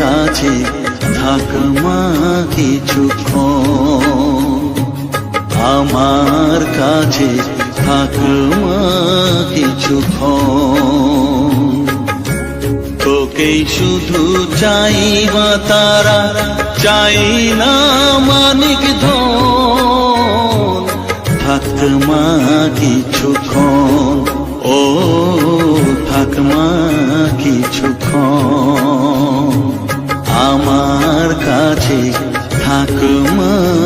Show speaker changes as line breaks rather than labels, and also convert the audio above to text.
কাছে থাক মা কিছু আমার কাছে থাক মা কিছু তোকেই শুধু চাই বা তারা, চাই না মানিক ধন। থাক মা কিছুক্ষণ। কাছে থাক মা।